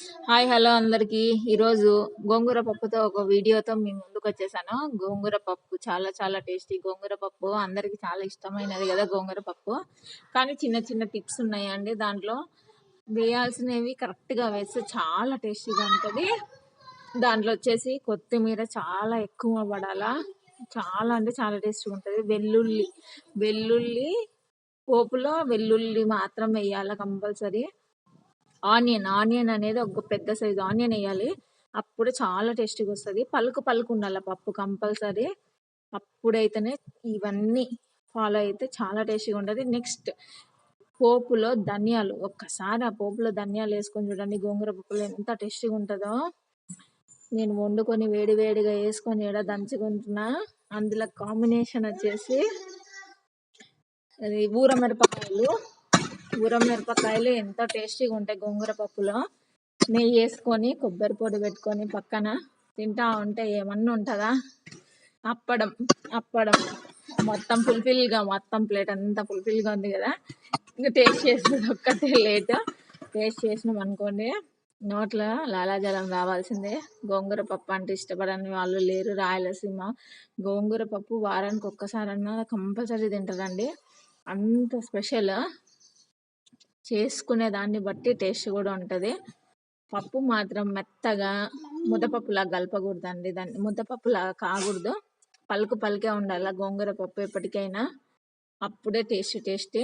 Hi hello అందరికీ. ఈరోజు గోంగూర పప్పుతో ఒక వీడియోతో మీ ముందుకు వచ్చేసాను. గోంగూర పప్పు చాలా చాలా టేస్టీ. గోంగూర పప్పు అందరికీ చాలా ఇష్టమైనది కదా గోంగూర పప్పు. కానీ చిన్న చిన్న టిప్స్ ఉన్నాయండి. దాంట్లో వేయాల్సినవి కరెక్ట్గా వేస్తే చాలా టేస్టీగా ఉంటుంది. దాంట్లో వచ్చేసి కొత్తిమీర చాలా ఎక్కువ పడాలా. చాలా అంటే చాలా టేస్టీగా ఉంటుంది. వెల్లుల్లి వెల్లుల్లి పోపులో వెల్లుల్లి మాత్రం వేయాలి కంపల్సరీ. ఆనియన్ ఆనియన్ అనేది ఒక పెద్ద సైజు. ఆనియన్ వేయాలి. అప్పుడు చాలా టేస్టీగా వస్తుంది. పలుకు పలుకు ఉండాలి పప్పు కంపల్సరీ. అప్పుడైతేనే ఇవన్నీ ఫాలో అయితే చాలా టేస్టీగా ఉంటుంది. నెక్స్ట్ పోపులో ధనియాలు. ఒక్కసారి ఆ పోపులో ధనియాలు వేసుకొని చూడండి. గోంగూర పప్పులో ఎంత టేస్టీగా ఉంటుందో. నేను వండుకొని వేడి వేడిగా వేసుకొని ఎడ దంచుకుంటున్నా. అందులో కాంబినేషన్ వచ్చేసి అది ఊర మిరపకాయలు ఊర మిరపకాయలు ఎంత టేస్టీగా ఉంటాయి గోంగూర పప్పులో? నెయ్యి వేసుకొని కొబ్బరి పొడి పెట్టుకొని పక్కన తింటా ఉంటే ఏమన్నా ఉంటుందా? అప్పడం అప్పడం. మొత్తం ఫుల్ఫిల్గా మొత్తం ప్లేట్ అంతా ఫుల్ఫిల్గా ఉంది కదా? ఇంకా టేస్ట్ చేసేది ఒక్కటే లేట్. టేస్ట్ చేసినాం అనుకోండి నోట్లో లాలాజలం రావాల్సిందే. గోంగూర పప్పు అంటే ఇష్టపడని వాళ్ళు లేరు. రాయలసీమ గోంగూర పప్పు వారానికి ఒక్కసారన్నా కంపల్సరీ తింటారండి. అంత స్పెషల్. చేసుకునే దాన్ని బట్టి టేస్ట్ కూడా ఉంటుంది. పప్పు మాత్రం మెత్తగా ముద్దపప్పులా కలపకూడదండి. దాన్ని ముద్దపప్పులా కాకూడదు. పలుకు పలుకే ఉండాలి. గోంగూర పప్పు ఎప్పటికైనా. అప్పుడే టేస్ట్ టేస్టీ.